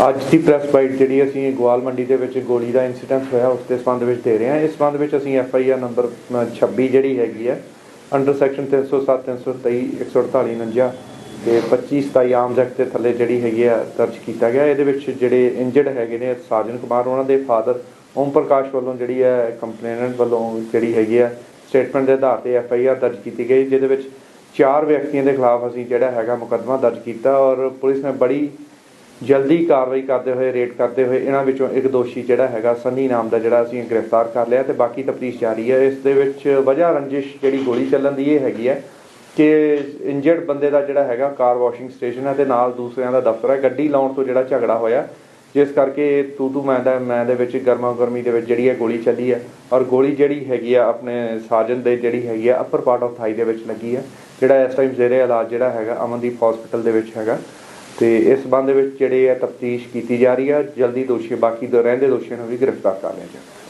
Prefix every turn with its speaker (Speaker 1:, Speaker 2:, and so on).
Speaker 1: ਅੱਜ ਦੀ press bite ਜਿਹੜੀ ਅਸੀਂ ਗਵਾਲ ਮੰਡੀ ਦੇ ਵਿੱਚ ਗੋਲੀ ਦਾ ਇਨਸੀਡੈਂਟ ਹੋਇਆ ਉਸ ਦੇ ਸੰਬੰਧ ਵਿੱਚ ਦੇ ਰਹੇ ਹਾਂ। ਇਸ ਸੰਬੰਧ ਵਿੱਚ ਅਸੀਂ ਐਫ ਆਈ ਆਰ ਨੰਬਰ ਅ, 26 ਜਿਹੜੀ ਹੈਗੀ ਹੈ ਅੰਡਰ ਸੈਕਸ਼ਨ 307 323 148 49 ਤੇ 25 27 ਆਮ ਐਕਟ ਦੇ ਥੱਲੇ ਜਿਹੜੀ ਹੈਗੀ ਆ ਦਰਜ ਕੀਤਾ ਗਿਆ। ਇਹਦੇ ਵਿੱਚ ਜਿਹੜੇ ਇੰਜਰਡ ਹੈਗੇ ਨੇ ਸਾਜਨ ਕੁਮਾਰ ਉਹਨਾਂ ਦੇ ਫਾਦਰ ਓਮ ਪ੍ਰਕਾਸ਼ ਵੱਲੋਂ ਜਿਹੜੀ ਹੈ ਕੰਪਲੇਨੈਂਟ ਵੱਲੋਂ ਜਿਹੜੀ ਹੈਗੀ ਹੈ ਸਟੇਟਮੈਂਟ ਦੇ ਆਧਾਰ ਤੇ ਐਫ ਆਈ ਆਰ ਦਰਜ ਕੀਤੀ ਗਈ ਜਿਹਦੇ ਵਿੱਚ ਚਾਰ ਵਿਅਕਤੀਆਂ ਦੇ ਖਿਲਾਫ ਅਸੀਂ ਜਿਹੜਾ ਹੈਗਾ ਮੁਕੱਦਮਾ ਦਰਜ ਕੀਤਾ ਔਰ ਪੁਲਿਸ ਨੇ ਬੜੀ ਜਲਦੀ ਕਾਰਵਾਈ ਕਰਦੇ ਹੋਏ, ਰੇਡ ਕਰਦੇ ਹੋਏ ਇਹਨਾਂ ਵਿੱਚੋਂ ਇੱਕ ਦੋਸ਼ੀ ਜਿਹੜਾ ਹੈਗਾ ਸੰਨੀ ਨਾਮ ਦਾ ਜਿਹੜਾ ਅਸੀਂ ਗ੍ਰਿਫਤਾਰ ਕਰ ਲਿਆ ਤੇ ਬਾਕੀ ਤਫਤੀਸ਼ ਜਾਰੀ ਹੈ। ਇਸ ਦੇ ਵਿੱਚ ਵਜ੍ਹਾ ਰੰਜਿਸ਼ ਜਿਹੜੀ ਗੋਲੀ ਚੱਲਣ ਦੀ ਇਹ ਹੈਗੀ ਹੈ ਕਿ ਇੰਜਰਡ ਬੰਦੇ ਦਾ ਜਿਹੜਾ ਹੈਗਾ ਕਾਰ ਵਾਸ਼ਿੰਗ ਸਟੇਸ਼ਨ ਹੈ ਤੇ ਨਾਲ ਦੂਸਰਿਆਂ ਦਾ ਦਫ਼ਤਰ ਹੈ। ਗੱਡੀ ਲਾਉਣ ਤੋਂ ਜਿਹੜਾ ਝਗੜਾ ਹੋਇਆ, ਜਿਸ ਕਰਕੇ ਤੂ ਤੂ ਮੈਂ ਦਾ, ਮੈਂ ਦੇ ਵਿੱਚ ਗਰਮਾ ਗਰਮੀ ਦੇ ਵਿੱਚ ਜਿਹੜੀ ਹੈ ਗੋਲੀ ਚੱਲੀ ਹੈ ਔਰ ਗੋਲੀ ਜਿਹੜੀ ਹੈਗੀ ਆ ਆਪਣੇ ਸਾਜਨ ਦੇ ਜਿਹੜੀ ਹੈਗੀ ਆ ਅਪਰ ਪਾਰਟ ਆਫ ਥਾਈ ਦੇ ਵਿੱਚ ਲੱਗੀ ਹੈ, ਜਿਹੜਾ ਇਸ ਟਾਈਮ ਜ਼ੇਰੇ ਇਲਾਜ ਜਿਹੜਾ ਹੈਗਾ ਅਮਨਦੀਪ ਹਸਪੀਟਲ ਦੇ ਵਿੱਚ ਹੈਗਾ। ਤੇ ਇਸ ਸੰਬੰਧ ਵਿੱਚ ਜਿਹੜੇ ਆ ਤਫਤੀਸ਼ ਕੀਤੀ ਜਾ ਰਹੀ ਆ। ਜਲਦੀ ਦੋਸ਼ੀ, ਬਾਕੀ ਦੋ ਰਹਿੰਦੇ ਦੋਸ਼ੀਆਂ ਨੂੰ ਵੀ ਗ੍ਰਿਫਤਾਰ ਕਰ ਲਿਆ ਜਾਵੇ।